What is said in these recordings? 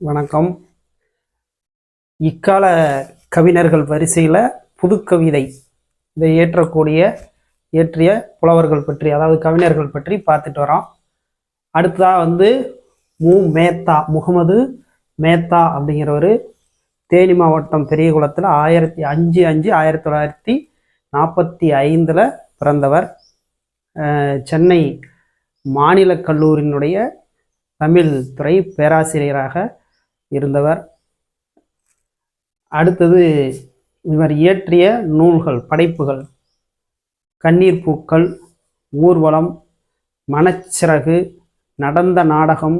வணக்கம். இக்கால கவிஞர்கள் வரிசையில் புதுக்கவிதை இதை இயற்றக்கூடிய இயற்றிய புலவர்கள் பற்றி அதாவது கவிஞர்கள் பற்றி பார்த்துட்டு வரோம். அடுத்ததாக வந்து மு. மேத்தா முகமது மேத்தா அப்படிங்கிறவர். தேனி மாவட்டம் பெரியகுளத்தில் ஆயிரத்தி அஞ்சு அஞ்சு ஆயிரத்தி தொள்ளாயிரத்தி நாற்பத்தி ஐந்தில் பிறந்தவர். சென்னை மாநில கல்லூரியினுடைய தமிழ் துறை பேராசிரியராக இருந்தவர். அடுத்தது இவர் இயற்றிய நூல்கள் படைப்புகள். கண்ணீர் பூக்கள் ஊர்வலம் மனச்சிறகு நடந்த நாடகம்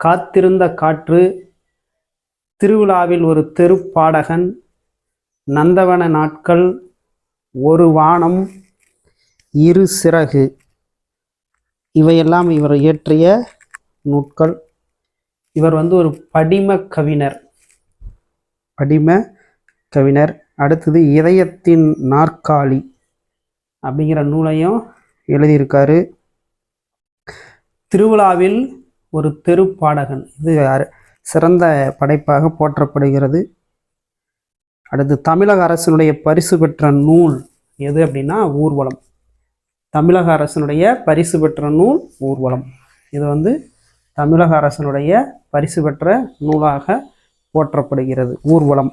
காத்திருந்த காற்று திருவிழாவில் ஒரு தெருப்பாடகன் நந்தவன நாட்கள் ஒரு வானம் இரு சிறகு. இவையெல்லாம் இவர் இயற்றிய நூட்கள் இவர் வந்து ஒரு படிம கவிஞர். படிம கவிஞர். அடுத்தது இதயத்தின் நாற்காலி அப்படிங்கிற நூலையும் எழுதியிருக்காரு. திருவிழாவில் ஒரு தெருப்பாடகன் இது சிறந்த படைப்பாக போற்றப்படுகிறது. அடுத்து தமிழக அரசினுடைய பரிசு பெற்ற நூல் எது அப்படின்னா ஊர்வலம். தமிழக அரசினுடைய பரிசு பெற்ற நூல் ஊர்வலம். இது வந்து தமிழக அரசினுடைய பரிசு பெற்ற நூலாக போற்றப்படுகிறது. ஊர்வலம்.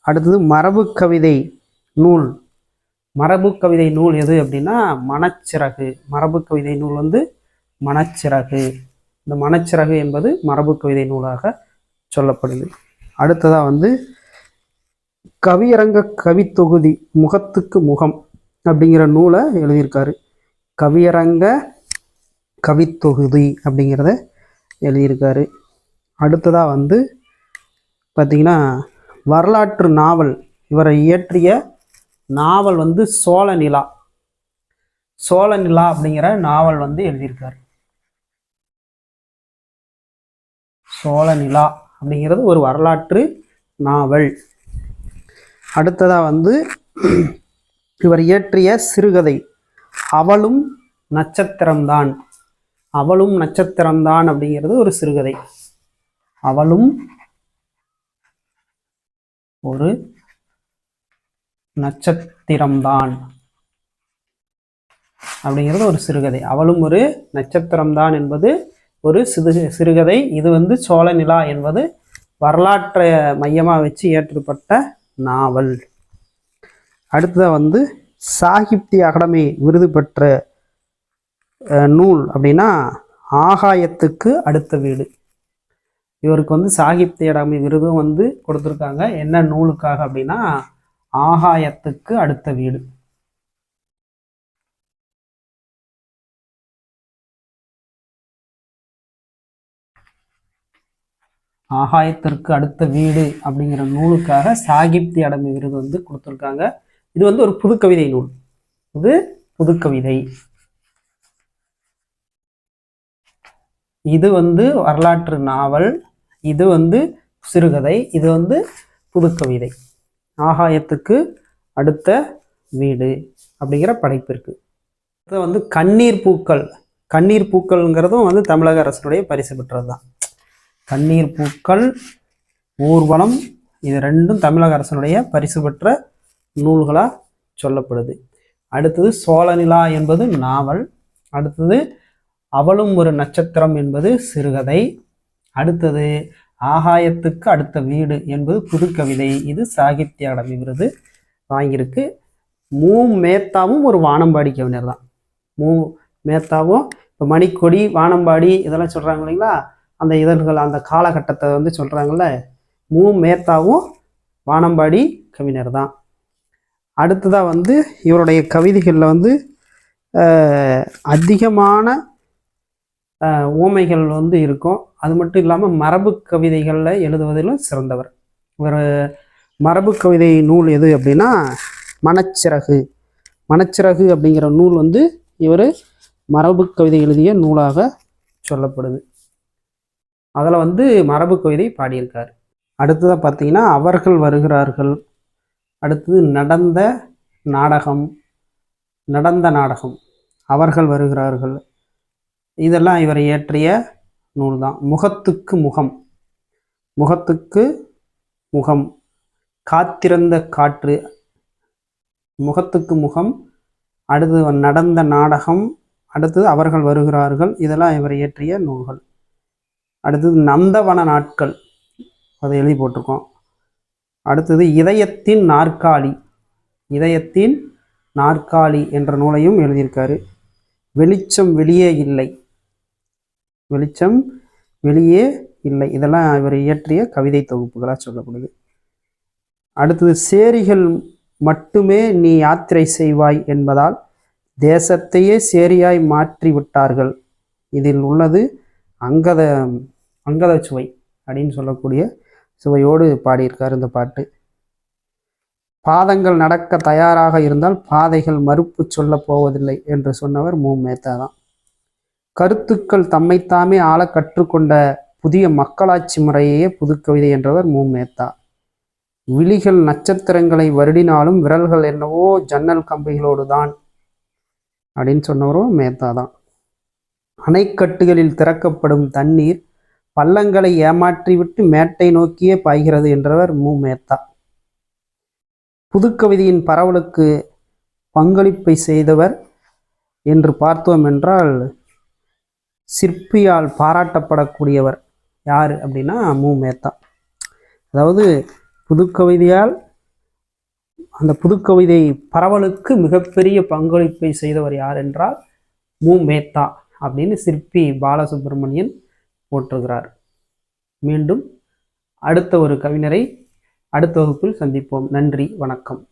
அடுத்தது மரபு கவிதை நூல். மரபு கவிதை நூல் எது அப்படின்னா மனச்சிறகு. மரபு கவிதை நூல் வந்து மனச்சிறகு. இந்த மனச்சிறகு என்பது மரபு கவிதை நூலாக சொல்லப்படுது. அடுத்ததாக வந்து கவியரங்க கவித்தொகுதி முகத்துக்கு முகம் அப்படிங்கிற நூலை எழுதியிருக்காரு. கவியரங்க கவித்தொகுதி அப்படிங்கிறத எழுதியிருக்காரு. அடுத்ததாக வந்து பார்த்திங்கன்னா வரலாற்று நாவல். இவரை இயற்றிய நாவல் வந்து சோழ நிலா சோழ நிலா அப்படிங்கிற நாவல் வந்து எழுதியிருக்காரு. சோழ நிலா அப்படிங்கிறது ஒரு வரலாற்று நாவல். அடுத்ததாக வந்து இவர் இயற்றிய சிறுகதை அவளும் நட்சத்திரம்தான். அவளும் நட்சத்திரம்தான் அப்படிங்கிறது ஒரு சிறுகதை. அவளும் ஒரு நட்சத்திரம்தான் அப்படிங்கிறது ஒரு சிறுகதை. அவளும் ஒரு நட்சத்திரம்தான் என்பது ஒரு சிறு சிறுகதை. இது வந்து சோழ நிலா என்பது வரலாற்றை மையமாக வச்சு ஏற்றப்பட்ட நாவல். அடுத்ததாக வந்து சாகித்ய அகாடமி விருது பெற்ற நூல் அப்படின்னா ஆகாயத்துக்கு அடுத்த வீடு. இவருக்கு வந்து சாகித்ய அகாடமி விருதும் வந்து கொடுத்துருக்காங்க. என்ன நூலுக்காக அப்படின்னா ஆகாயத்துக்கு அடுத்த வீடு. ஆகாயத்திற்கு அடுத்த வீடு அப்படிங்கிற நூலுக்காக சாகித்ய அகாடமி விருது வந்து கொடுத்துருக்காங்க. இது வந்து ஒரு புதுக்கவிதை நூல். இது புதுக்கவிதை. இது வந்து வரலாற்று நாவல் இது வந்து சிறுகதை இது வந்து புதுக்கவிதை. ஆகாயத்துக்கு அடுத்த வீடு அப்படிங்கிற படைப்பு இருக்குது வந்து கண்ணீர் பூக்கள் கண்ணீர் பூக்கள்ங்கிறதும் வந்து தமிழக அரசனுடைய பரிசு பெற்றது தான் கண்ணீர் பூக்கள் ஊர்வலம் இது ரெண்டும் தமிழக அரசினுடைய பரிசு பெற்ற நூல்களாக சொல்லப்படுது. அடுத்தது சோழநிலா என்பது நாவல் அடுத்தது அவளும் ஒரு நட்சத்திரம் என்பது சிறுகதை. அடுத்தது ஆகாயத்துக்கு அடுத்த வீடு என்பது புதுக்கவிதை. இது சாகித்ய அகாடமி விருது வாங்கியிருக்கு. மூ. மேத்தாவும் ஒரு வானம்பாடி கவிஞர் தான். மூ. மேத்தாவும் இப்போ மணிக்கொடி வானம்பாடி இதெல்லாம் சொல்கிறாங்க இல்லைங்களா? அந்த இதழ்கள் அந்த காலகட்டத்தை வந்து சொல்கிறாங்கல்ல மூ. மேத்தாவும் வானம்பாடி கவிஞர் தான். அடுத்ததாக வந்து இவருடைய கவிதைகளில் வந்து அதிகமான ஊமைகள் வந்து இருக்கும். அது மட்டும் இல்லாமல் மரபு கவிதைகளில் எழுதுவதிலும் சிறந்தவர். இவர் மரபு கவிதை நூல் எது அப்படின்னா மனச்சிறகு. மனச்சிறகு அப்படிங்கிற நூல் வந்து இவர் மரபு கவிதை எழுதிய நூலாக சொல்லப்படுது. அதில் வந்து மரபு கவிதை பாடியிருக்கார். அடுத்ததாக பார்த்தீங்கன்னா அவர்கள் வருகிறார்கள். அடுத்தது நடந்த நாடகம். நடந்த நாடகம். அவர்கள் வருகிறார்கள். இதெல்லாம் இவர் இயற்றிய நூல் தான் முகத்துக்கு முகம். முகத்துக்கு முகம். காத்திருந்த காற்று. முகத்துக்கு முகம். அடுத்து நடந்த நாடகம். அடுத்தது அவர்கள் வருகிறார்கள். இதெல்லாம் இவர் இயற்றிய நூல்கள். அடுத்தது நந்தவன நாட்கள். அதை எழுதி போட்டிருக்கோம். அடுத்தது இதயத்தின் நாற்காலி. இதயத்தின் நாற்காலி என்ற நூலையும் எழுதியிருக்காரு. வெளிச்சம் வெளியே இல்லை. வெளிச்சம் வெளியே இல்லை. இதெல்லாம் இவர் இயற்றிய கவிதை தொகுப்புகளாக சொல்லப்படுது. அடுத்தது சேரிகள் மட்டுமே நீ யாத்திரை செய்வாய் என்பதால் தேசத்தையே சேரியாய் மாற்றி விட்டார்கள். இதில் உள்ளது அங்கத அங்கத சுவை அப்படின்னு சொல்லக்கூடிய சுவையோடு பாடியிருக்கார் இந்த பாட்டு. பாதங்கள் நடக்க தயாராக இருந்தால் பாதைகள் மறுப்பு சொல்லப் போவதில்லை என்று சொன்னவர் மு. மேத்தா தான். கருத்துக்கள் தம்மைத்தாமே ஆள கற்றுக்கொண்ட புதிய மக்களாட்சி முறையே புதுக்கவிதை என்றவர் மு. மேத்தா. விழிகள் நட்சத்திரங்களை வருடினாலும் விரல்கள் என்னவோ ஜன்னல் கம்பிகளோடு தான் அப்படின்னு சொன்னவரும் மேத்தா தான். அணைக்கட்டுகளில் திறக்கப்படும் தண்ணீர் பள்ளங்களை ஏமாற்றிவிட்டு மேட்டை நோக்கியே பாய்கிறது என்றவர் மு. மேத்தா. புதுக்கவிதையின் பரவலுக்கு பங்களிப்பை செய்தவர் என்று பார்த்தோம் என்றால் சிற்பியால் பாராட்டப்படக்கூடியவர் யார் அப்படின்னா மு. மேத்தா. அதாவது புதுக்கவிதையால் அந்த புதுக்கவிதை பரவலுக்கு மிகப்பெரிய பங்களிப்பை செய்தவர் யார் என்றால் மு. மேத்தா அப்படின்னு சிற்பி பாலசுப்ரமணியன் போற்றுகிறார். மீண்டும் அடுத்த ஒரு கவிஞரை அடுத்த வகுப்பில் சந்திப்போம். நன்றி வணக்கம்.